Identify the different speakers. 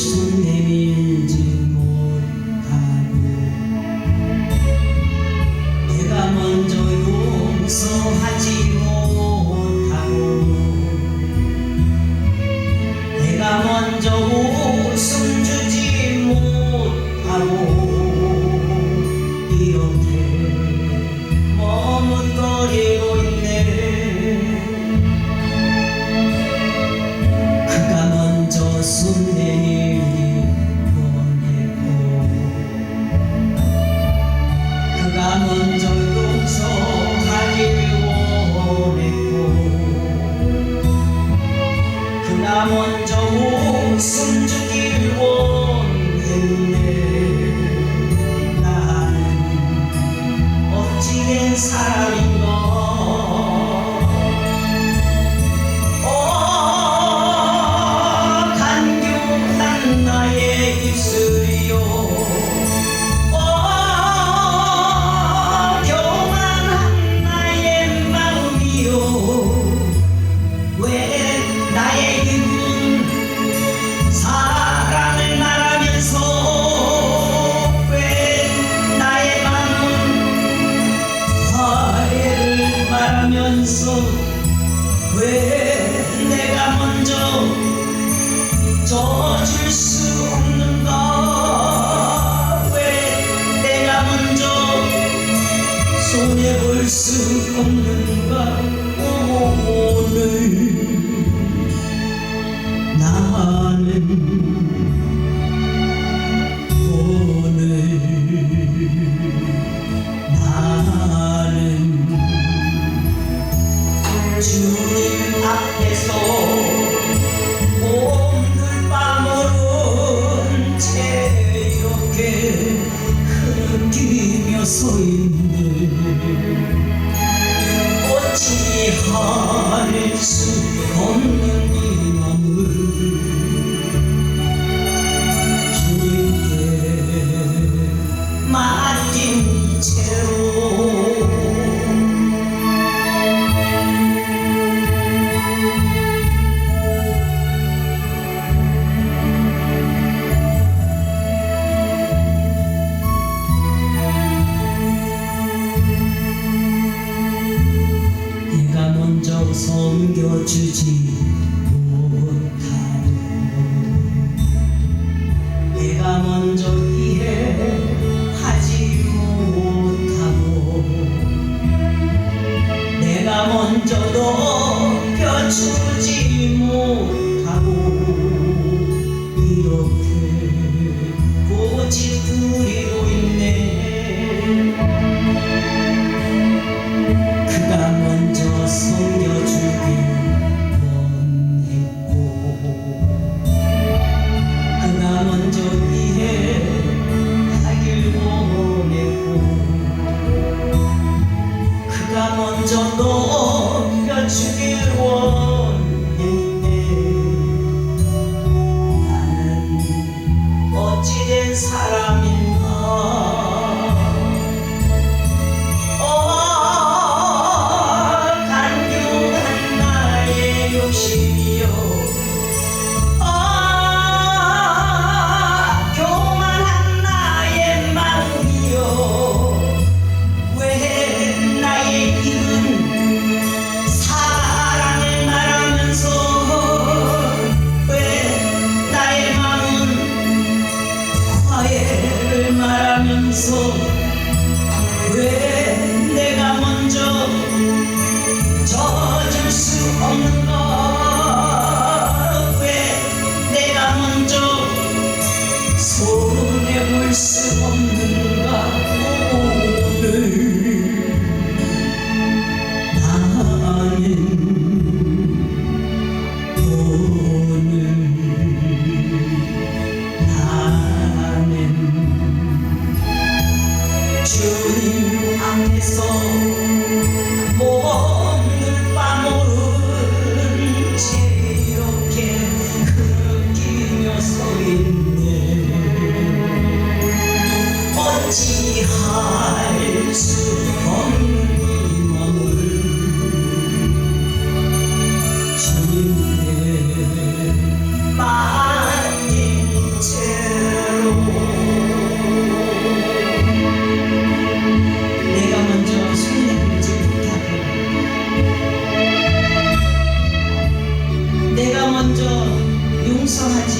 Speaker 1: 是你。Yes. 잊어질 수 없는가 왜 내가 먼저 손해볼 수 없는가 오, 오, 오. 있는 어찌할 수 없는 이 마음을 주님께 맡긴 채로 给我自己。 사랑. soul. só na